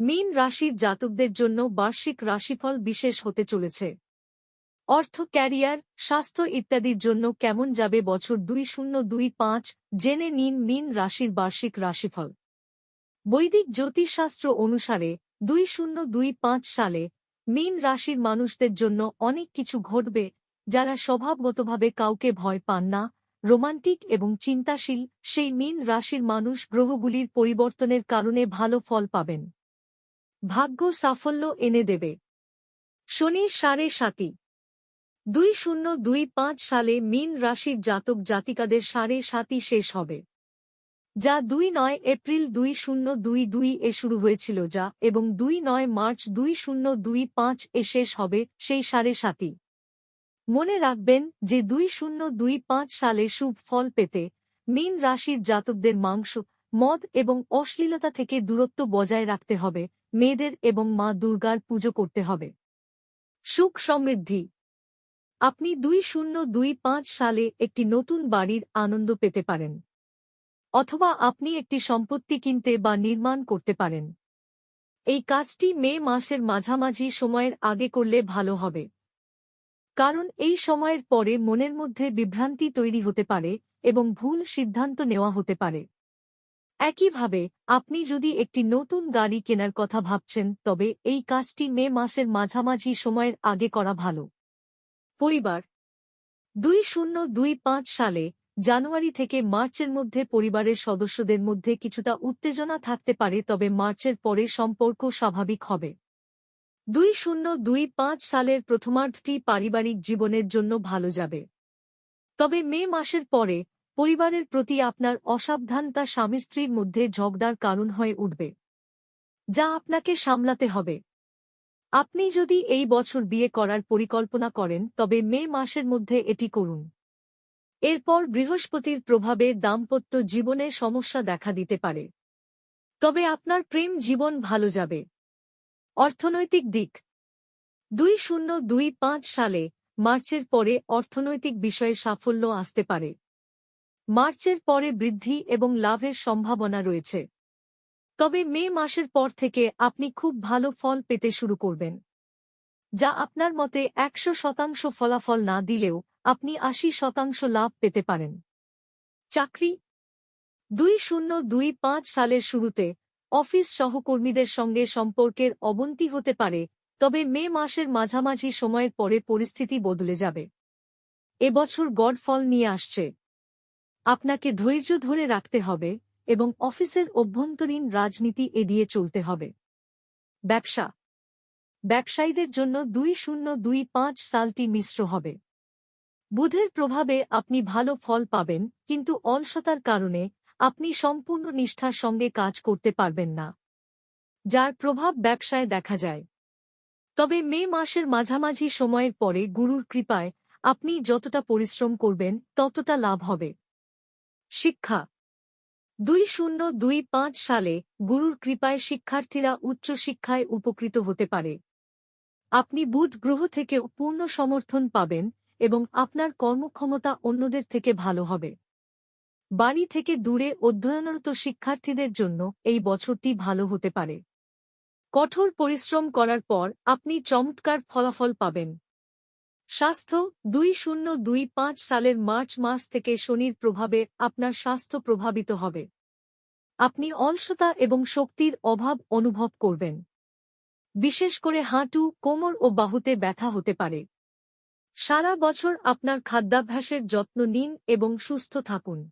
মীন রাশির জাতকদের জন্য বার্ষিক রাশিফল বিশেষ হতে চলেছে। অর্থ, ক্যারিয়ার, স্বাস্থ্য ইত্যাদির জন্য কেমন যাবে বছর দুই শূন্য দুই পাঁচ, জেনে নিন মীন রাশির বার্ষিক রাশিফল। বৈদিক জ্যোতিষশাস্ত্র অনুসারে দুই শূন্য দুই পাঁচ সালে মীন রাশির মানুষদের জন্য অনেক কিছু ঘটবে যারা স্বভাবগতভাবে কাউকে ভয় পান না, রোমান্টিক এবং চিন্তাশীল, সেই মীন রাশির মানুষ গ্রহগুলির পরিবর্তনের কারণে ভালো ফল পাবেন। ভাগ্য সাফল্য এনে দেবে। শনি সাড়ে সাতি দুই শূন্য দুই পাঁচ সালে মিন রাশির জাতক জাতিকাদের সাড়ে সাতি শেষ হবে। যা দুই নয় এপ্রিল দুই শূন্য দুই দুই এ শুরু হয়েছিল যা এবং দুই নয় মার্চ দুই শূন্য দুই পাঁচ এ শেষ হবে সেই সাড়ে সাতি মনে রাখবেন যে দুই শূন্য দুই পাঁচ সালে শুভ ফল পেতে মিন রাশির জাতকদের মাংস, মদ এবং অশ্লীলতা থেকে দূরত্ব বজায় রাখতে হবে। মেয়েদের এবং মা দুর্গার পুজো করতে হবে। সুখ সমৃদ্ধি। আপনি দুই শূন্য দুই পাঁচ সালে একটি নতুন বাড়ির আনন্দ পেতে পারেন। অথবা আপনি একটি সম্পত্তি কিনতে বা নির্মাণ করতে পারেন। এই কাজটি মে মাসের মাঝামাঝি সময়ের আগে করলে ভালো হবে। কারণ এই সময়ের পরে মনের মধ্যে বিভ্রান্তি তৈরি হতে পারে এবং ভুল সিদ্ধান্ত নেওয়া হতে পারে। একইভাবে, আপনি যদি একটি নতুন গাড়ি কেনার কথা ভাবছেন, তবে এই কাজটি মে মাসের মাঝামাঝি সময়ের আগে করা ভালো। পরিবার। দুই শূন্য দুই পাঁচ সালে, জানুয়ারি থেকে মার্চের মধ্যে পরিবারের সদস্যদের মধ্যে কিছুটা উত্তেজনা থাকতে পারে, তবে মার্চের পরে সম্পর্ক স্বাভাবিক হবে। দুই শূন্য দুই পাঁচ সালের প্রথমার্ধটি পারিবারিক জীবনের জন্য ভালো যাবে। তবে মে মাসের পরে পরিবারের প্রতি আপনার অসাবধানতা স্বামী স্ত্রীর মধ্যে ঝগড়ার কারণ হয়ে উঠবে। যা আপনাকে সামলাতে হবে। আপনি যদি এই বছর বিয়ে করার পরিকল্পনা করেন, তবে মে মাসের মধ্যে এটি করুন। এরপর বৃহস্পতির প্রভাবে দাম্পত্য জীবনে সমস্যা দেখা দিতে পারে। তবে আপনার প্রেম জীবন ভালো যাবে। অর্থনৈতিক দিক। দুই শূন্য দুই পাঁচ সালে মার্চের পরে অর্থনৈতিক বিষয়ে সাফল্য আসতে পারে। মার্চের পরে বৃদ্ধি এবং লাভের সম্ভাবনা রয়েছে। তবে মে মাসের পর থেকে আপনি খুব ভালো ফল পেতে শুরু করবেন। যা আপনার মতে একশো শতাংশ ফলাফল না দিলেও আপনি আশি শতাংশ লাভ পেতে পারেন। চাকরি। দুই শূন্য দুই পাঁচ সালের শুরুতে অফিস সহকর্মীদের সঙ্গে সম্পর্কের অবন্তি হতে পারে, তবে মে মাসের মাঝামাঝি সময়ের পরে পরিস্থিতি বদলে যাবে। এবছর গড় ফল নিয়ে আসছে। আপনাকে ধৈর্য ধরে রাখতে হবে এবং অফিসের অভ্যন্তরীণ রাজনীতি এড়িয়ে চলতে হবে। ব্যবসা। ব্যবসায়ীদের জন্য দুই শূন্য দুই পাঁচ সালটি মিশ্র হবে। বুধের প্রভাবে আপনি ভালো ফল পাবেন, কিন্তু অলসতার কারণে আপনি সম্পূর্ণ নিষ্ঠার সঙ্গে কাজ করতে পারবেন না। যার প্রভাব ব্যবসায় দেখা যায়। তবে মে মাসের মাঝামাঝি সময়ের পরে গুরুর কৃপায় আপনি যতটা পরিশ্রম করবেন, ততটা লাভ হবে। শিক্ষা। দুই শূন্য দুই পাঁচ সালে গুরুর কৃপায় শিক্ষার্থীরা উচ্চশিক্ষায় উপকৃত হতে পারে। আপনি বুধ গ্রহ থেকে পূর্ণ সমর্থন পাবেন এবং আপনার কর্মক্ষমতা অন্যদের থেকে ভালো হবে। বাড়ি থেকে দূরে অধ্যয়নরত শিক্ষার্থীদের জন্য এই বছরটি ভালো হতে পারে। কঠোর পরিশ্রম করার পর আপনি চমৎকার ফলাফল পাবেন। স্বাস্থ্য, দুই শূন্য দুই পাঁচ সালের মার্চ মাস থেকে শনির প্রভাবে আপনার স্বাস্থ্য প্রভাবিত হবে। আপনি অলসতা এবং শক্তির অভাব অনুভব করবেন। বিশেষ করে হাঁটু, কোমর ও বাহুতে ব্যথা হতে পারে। সারা বছর আপনার খাদ্যাভ্যাসের যত্ন নিন এবং সুস্থ থাকুন।